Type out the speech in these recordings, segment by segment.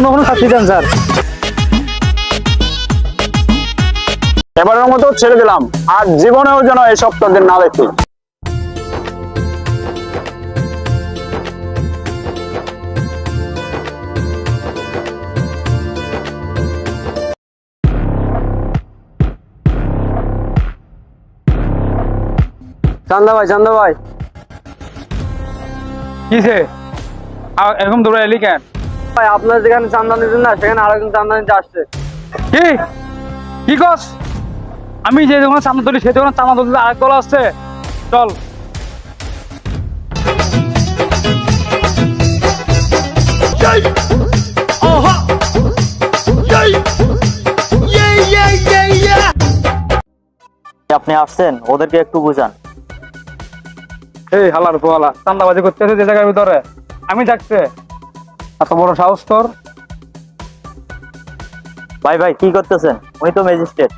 অন্য কোনো শাস্তি দেন স্যার। এবারের মতো ছেড়ে দিলাম। আর জীবনেও যেন এসব তোদের না দেখি। চান্দা ভাই চান্দা ভাই কিসে এরকম দৌড়ে এলি কেন? ভাই আপনার যেখানে চান্দা নিতেন না সেখানে আরেকজন চান্দা নিতে আসছে। কি? কি কস? আমি যে দোকানে চান্দা তুলি সেই দোকানে চান্দা তুলতে আরেক দল আসছে। চল। আপনি আসছেন ওদেরকে একটু বুঝান। এই হালার পোহালা চান্দাবাজি করতেছে যে জায়গার ভিতরে। আমি থাকতে এত বড় সাহস তোর? ভাই ভাই কি করতেছেন? উনি তো ম্যাজিস্ট্রেট।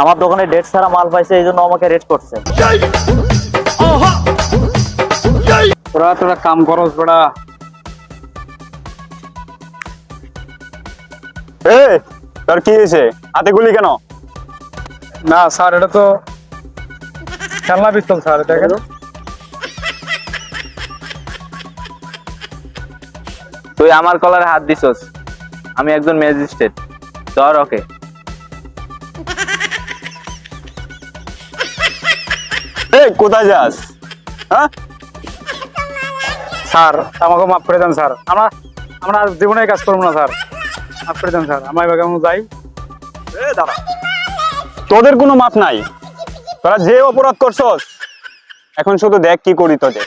আমার দোকানে ডেট ছাড়া মাল পাইছে এই জন্য আমাকে রেট করছে। তোরা তোরা কাম করস বেড়া। এ তোর কি হয়েছে? হাতে গুলি কেন? না স্যার এটা তো খেলনা পিস্তল স্যার দেখেন তুই আমার কলার হাত দিছস। আমি একজন ম্যাজিস্ট্রেট। ধর ওকে। কোথায় যাস? হ্যাঁ? স্যার আমাকে মাফ করে দেন স্যার। আমরা আমরা আর জীবনে কাজ করব না স্যার। মাফ করে দেন স্যার। আমার এবার কেমন যাই। দাঁড়া। তোদের কোনো মাপ নাই। তোরা যে অপরাধ করছস এখন শুধু দেখ কি করি তোদের।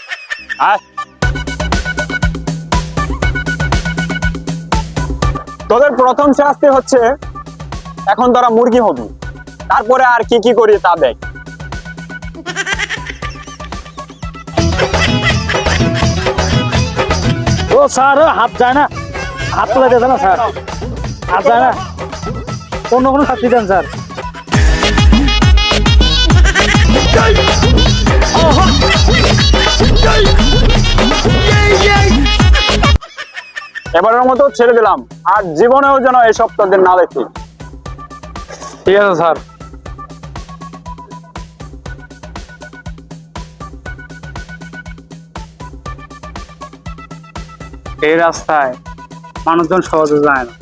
আয়। তোদের প্রথম শাস্তি হচ্ছে এখন তোরা মুরগি হবি। তারপরে আর কি কি করি তা দেখ। ও স্যার হাত যায় না। হাত তুলে যেতে না স্যার। হাত যায় না। অন্য কোনো শাস্তি দেন স্যার। এবারের মতো ছেড়ে দিলাম। আর জীবনেও যেন এসব তোদের না দেখি। ঠিক আছে, স্যার। এই রাস্তায় মানুষজন সহজে যায় না।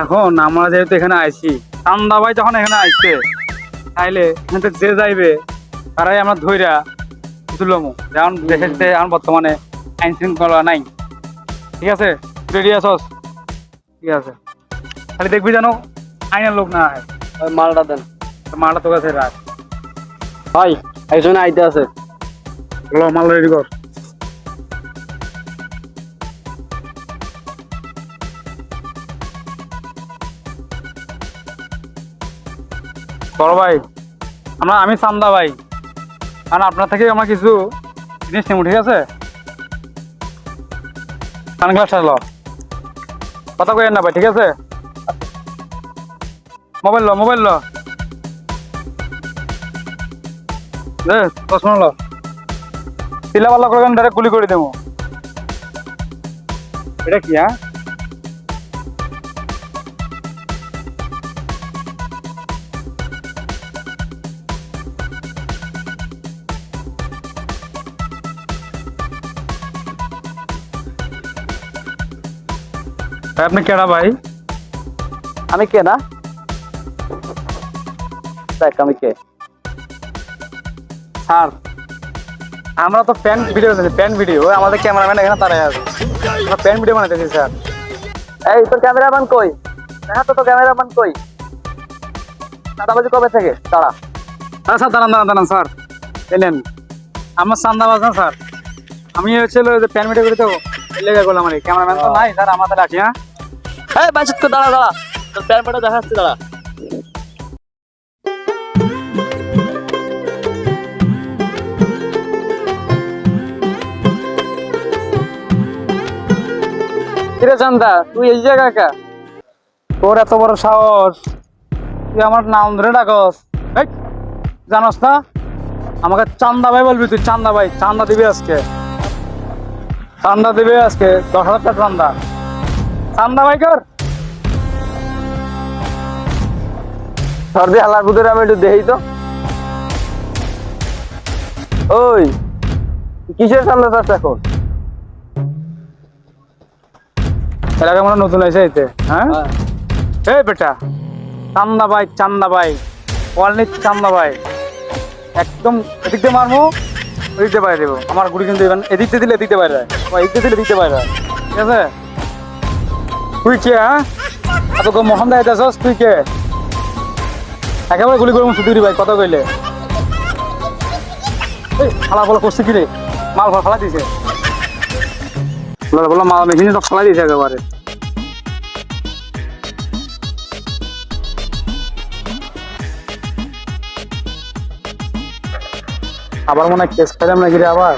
এখন আমরা যেহেতু এখানে আইছি চান্দা ভাই যখন এখানে আইছে, তাইলে এখান যে যাইবে, তারাই আমরা ধইরা কিছু লমু। যেমন দেশের এখন বর্তমানে আইন শৃঙ্খলা নাই। ঠিক আছে? রেডি আছস? ঠিক আছে। খালি দেখবি যেন আইনের লোক না ওই মালটা দেন। মালটা তোর কাছে রাখ। ভাই একজনে আইতে আছে। লো মাল রেডি কর। বড় ভাই আমরা আমি চান্দা ভাই। কারণ আপনার থেকে আমরা কিছু জিনিস নেব ঠিক আছে? সানগ্লাসটা ল কথা কই না ভাই, ঠিক আছে? মোবাইল ল মোবাইল ল। চশমা ল। তিলা পাল্লা করে ডাইরেক্ট গুলি করে দেবো। এটা কি হ্যাঁ? আপনি ভাই? আমি কে না? দেখ, আমি কে? স্যার, আমরা তো প্যান ভিডিও প্যান ভিডিও আমাদের ক্যামেরাম্যান এখানে তারাই আছে। আমরা প্যান ভিডিও বানাইতেছি, স্যার। এই, তোর ক্যামেরাম্যান কই? তো তোর ক্যামেরাম্যান কই? দাদাবাজি কবে থেকে? তারা হ্যাঁ স্যার, দাঁড়ান দাঁড়ান দাঁড়ান, স্যার। এলেন আমার চান্দাবাজ না, স্যার। আমি হচ্ছে হলো যে প্যান ভিডিও করে দেবো লেগে করলাম আর ক্যামেরাম্যান তো নাই, স্যার আমাদের রাখি হ্যাঁ? এই বাঁচিত কর দাঁড়া দাঁড়া। তোর প্যান পেটা দেখাচ্ছি দাঁড়া। কিরে চান্দা, তুই এই জায়গা কা? তোর এত বড় সাহস। তুই আমার নাম ধরে ডাকস। জানোস না? আমাকে চান্দা ভাই বলবি তুই? চান্দা ভাই, চান্দা দিবি আজকে। চান্দা দিবি আজকে। দশ হাজার টাকা চান্দা। চান্দা বাইকার সর্দি হালার ভিতরে আমি একটু দেখি তো। ওই কিসের চান্দা চাষ এখন? এলাকা মনে নতুন আছে এতে হ্যাঁ? এই বেটা চান্দা ভাই চান্দা ভাই ওয়ালনিত চান্দা ভাই। একদম এদিক দিয়ে মারমু ওদিক দিয়ে বাইরে দেবো। আমার গুড়ি কিন্তু এদিক দিয়ে দিলে এদিক দিয়ে বাইরে হয় এদিক দিয়ে দিলে এদিক দিয়ে বাইরে হয় ঠিক আছে? তুই কে হ্যাঁ এত মোহন দা যাচ্ছস তুই কে একেবারে গুলি করব সুধীর ভাই কত কইলে। এই ফালা ফলা করছে কি রে মাল ফালা ফালা দিছে। বলো বলো, মাল মেশিনে তো ফালা দিছে একেবারে। আবার মনে হয় কেস খেলাম নাকি রে আবার?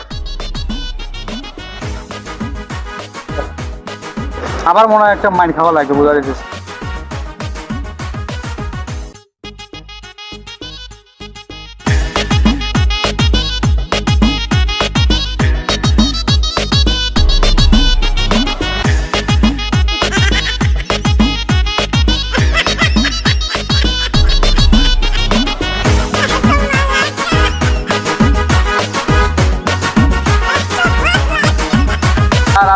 আবার মনে হয় একটা মাইন খাওয়া লাগবে বোঝা যাচ্ছে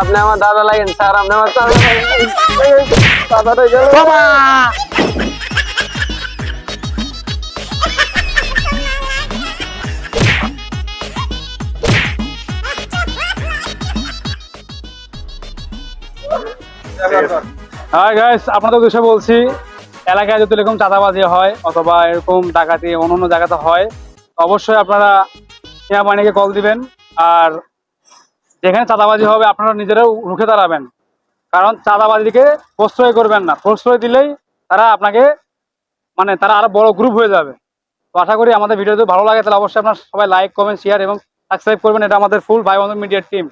আপনি আমার দাদা লাগেন স্যার আপনি আমার দাদা দাদাটা গেল। হ্যাঁ গাইস আপনাদের উদ্দেশ্যে বলছি এলাকায় যদি এরকম চাঁদাবাজি হয় অথবা এরকম ডাকাতি অন্য অন্য জায়গাতে হয় অবশ্যই আপনারা সেনাবাহিনীকে কল দিবেন। আর যেখানে চাঁদাবাজি হবে আপনারা নিজেরাও রুখে দাঁড়াবেন। কারণ চাঁদাবাজিকে প্রশ্রয় করবেন না। প্রশ্রয় দিলেই তারা আপনাকে মানে তারা আরও বড় গ্রুপ হয়ে যাবে। তো আশা করি আমাদের ভিডিও যদি ভালো লাগে, তাহলে অবশ্যই আপনার সবাই লাইক কমেন্ট শেয়ার এবং সাবস্ক্রাইব করবেন। এটা আমাদের ফুল ভাই বন্ধু মিডিয়ার টিম